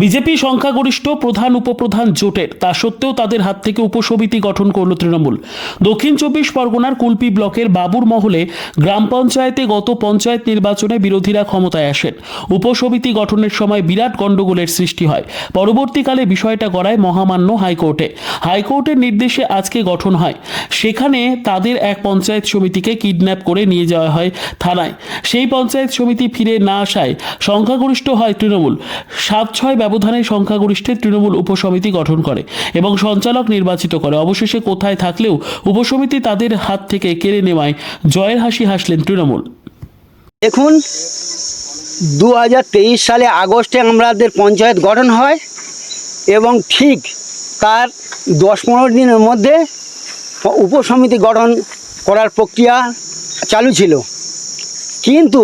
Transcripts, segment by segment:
BJP সংখ্যাগরিষ্ঠ প্রধান উপপ্রধান জোটের, তা সত্ত্বেও তাদের হাত থেকে উপসমিতি গঠন করল তৃণমূল। দক্ষিণ চব্বিশ পরগনার কুলপি ব্লকের বাবুর মহলে গ্রাম পঞ্চায়েতে গত পঞ্চায়েত নির্বাচনে বিরোধীরা ক্ষমতায় আসেন। উপসমিতি গঠনের সময় বিরাট গণ্ডগোলের সৃষ্টি হয়। পরবর্তীকালে বিষয়টা গড়ায় মহামান্য হাইকোর্টে। হাইকোর্টের নির্দেশে আজকে গঠন হয়। সেখানে তাদের এক পঞ্চায়েত সমিতিকে কিডন্যাপ করে নিয়ে যাওয়া হয় থানায়। সেই পঞ্চায়েত সমিতি ফিরে না আসায় সংখ্যাগরিষ্ঠ হয় তৃণমূল। সাত ছয় ব্যবধানে সংখ্যাগরিষ্ঠে তৃণমূল উপসমিতি গঠন করে এবং সঞ্চালক নির্বাচিত করে। অবশেষে কোথায় থাকলেও উপসমিতি তাদের হাত থেকে কেড়ে নেওয়ায় জয়ের হাসি হাসলেন তৃণমূল। দেখুন দু হাজার তেইশ সালে আগস্টে আমাদের পঞ্চায়েত গঠন হয় এবং ঠিক তার দশ পনেরো দিনের মধ্যে উপসমিতি গঠন করার প্রক্রিয়া চালু ছিল। কিন্তু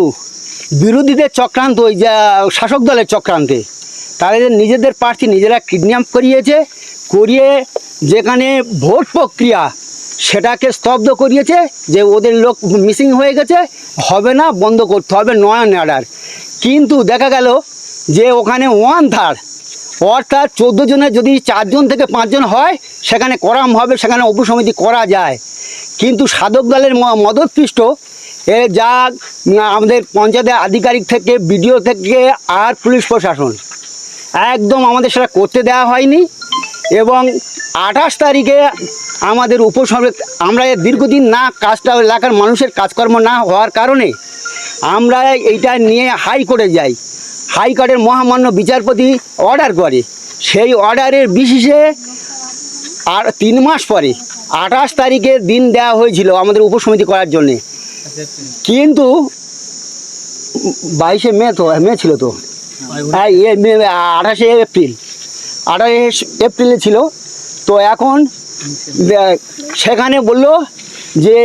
বিরোধীদের চক্রান্ত ওই যা শাসক দলের চক্রান্তে তাদের নিজেদের প্রার্থী নিজেরা কিডন্যাপ করিয়েছে, করিয়ে যেখানে ভোট প্রক্রিয়া সেটাকে স্তব্ধ করিয়েছে যে ওদের লোক মিসিং হয়ে গেছে, হবে না, বন্ধ করতে হবে নয়ন অর্ডার কিন্তু দেখা গেল যে ওখানে ওয়ান থার্ড অর্থাৎ চোদ্দ জনের যদি চারজন থেকে পাঁচজন হয়, সেখানে করাম হবে, সেখানে উপসমিতি করা যায়। কিন্তু সাধক দলের মদতপৃষ্ট, এ যা আমাদের পঞ্চায়েতের আধিকারিক থেকে, বিডিও থেকে আর পুলিশ প্রশাসন। একদম আমাদের সেটা করতে দেওয়া হয়নি। এবং আঠাশ তারিখে আমাদের উপসমিতি আমরা দীর্ঘদিন না কাজটা এলাকার মানুষের কাজকর্ম না হওয়ার কারণে আমরা এইটা নিয়ে হাইকোর্টে যাই। হাইকোর্টের মহামান্য বিচারপতি অর্ডার করে। সেই অর্ডারের বিশেষে আর তিন মাস পরে, আঠাশ তারিখে দিন দেওয়া হয়েছিল আমাদের উপসমিতি করার জন্যে। কিন্তু বাইশে মে তো, মে ছিল তো। আঠাশে এপ্রিল। আঠাশে এপ্রিলে ছিল। তো এখন সেখানে বলল যে,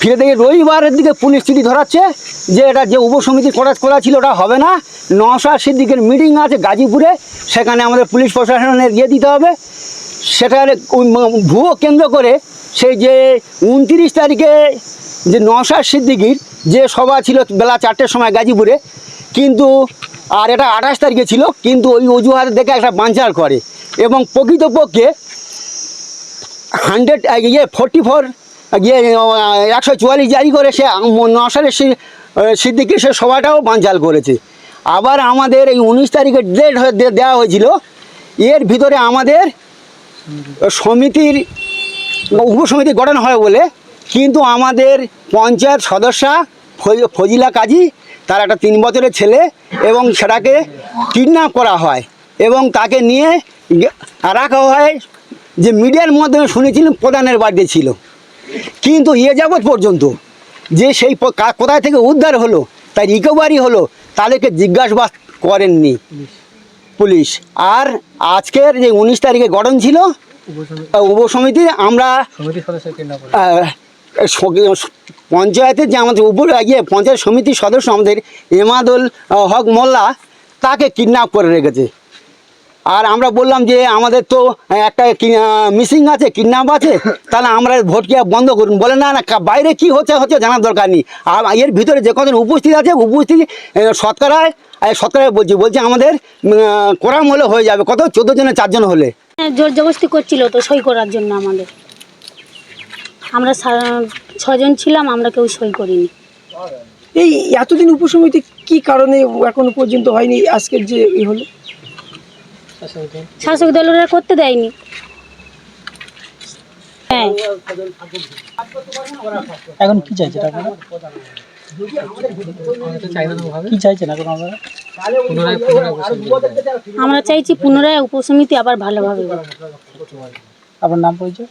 ফিরে থেকে রবিবারের দিকে পুলিশ চিঠি ধরাচ্ছে যে, এটা যে উপসমিতি করা করা ছিল, ওটা হবে না। নশা সিদ্দিকের মিটিং আছে গাজীপুরে। সেখানে আমাদের পুলিশ প্রশাসনের ইয়ে দিতে হবে। সেটার ভুয়ো কেন্দ্র করে সেই যে উনত্রিশ তারিখে যে নশার সিদ্দিকির যে সভা ছিল বেলা চারটের সময় গাজীপুরে, কিন্তু আর এটা আঠাশ তারিখে ছিল, কিন্তু ওই অজুহাত দেখে একটা বাঞ্চাল করে। এবং প্রকৃতপক্ষে হান্ড্রেড ইয়ে ফোরটি ফোর ইয়ে একশো চুয়াল্লিশ জারি করে সে নশারের সি- সিদ্দিকির সে সভাটাও বানচাল করেছে। আবার আমাদের এই উনিশ তারিখে ডেট দেওয়া হয়েছিল, এর ভিতরে আমাদের সমিতির, উপসমিতি গঠন হয় বলে, কিন্তু আমাদের পঞ্চায়েত সদস্যা ফজ- ফজিলা কাজী, তার একটা তিন বছরের ছেলে এবং সেটাকে কিডন্যাপ করা হয় এবং তাকে নিয়ে রাখা হয় যে মিডিয়ার মাধ্যমে শুনেছিলাম প্রধানের বাড়িতে ছিল। কিন্তু এ যাবৎ পর্যন্ত যে সেই কোথায় থেকে উদ্ধার হলো তাই রিকভারি হলো তাদেরকে জিজ্ঞাসাবাদ করেননি পুলিশ। আর আজকের যে উনিশ তারিখে গঠন ছিল আহ, উপসমিতি আমরা পঞ্চায়েতের যে আমাদের উপ ইয়ে পঞ্চায়েত সমিতির সদস্য আমাদের এমাদুল হক মোল্লা তাকে কিডন্যাপ করে রেখেছে। আর আমরা বললাম যে আমাদের তো একটা মিসিং আছে কিডন্যাপ আছে তাহলে আমরা ভোট কি বন্ধ করুন। বলে না না বাইরে কি হচ্ছে হচ্ছে জানার দরকার নেই। আর এর ভিতরে যে কজন উপস্থিত আছে উপস্থিত সৎকারায় সৎকারায় বলছি বলছে আমাদের কোরাম হলে হয়ে যাবে। কত? চোদ্দ জনে চারজন হলে। হ্যাঁ, জোর জবরদস্তি করছিল তো সই করার জন্য আমাদের। আমরা ছজন ছিলাম আমরা কেউ সই করিনি। এই এতদিন উপসমিতি কি কারণে এখনও পর্যন্ত হয়নি? আজকের যে ই হলো? শাসক দলেরা করতে দেয়নি। হ্যাঁ। এখন কি আপনারা? আপনারা? আমরা চাইছি পুনরায় উপসমিতি আবার ভালোভাবে। আপনার নাম পরিচয়?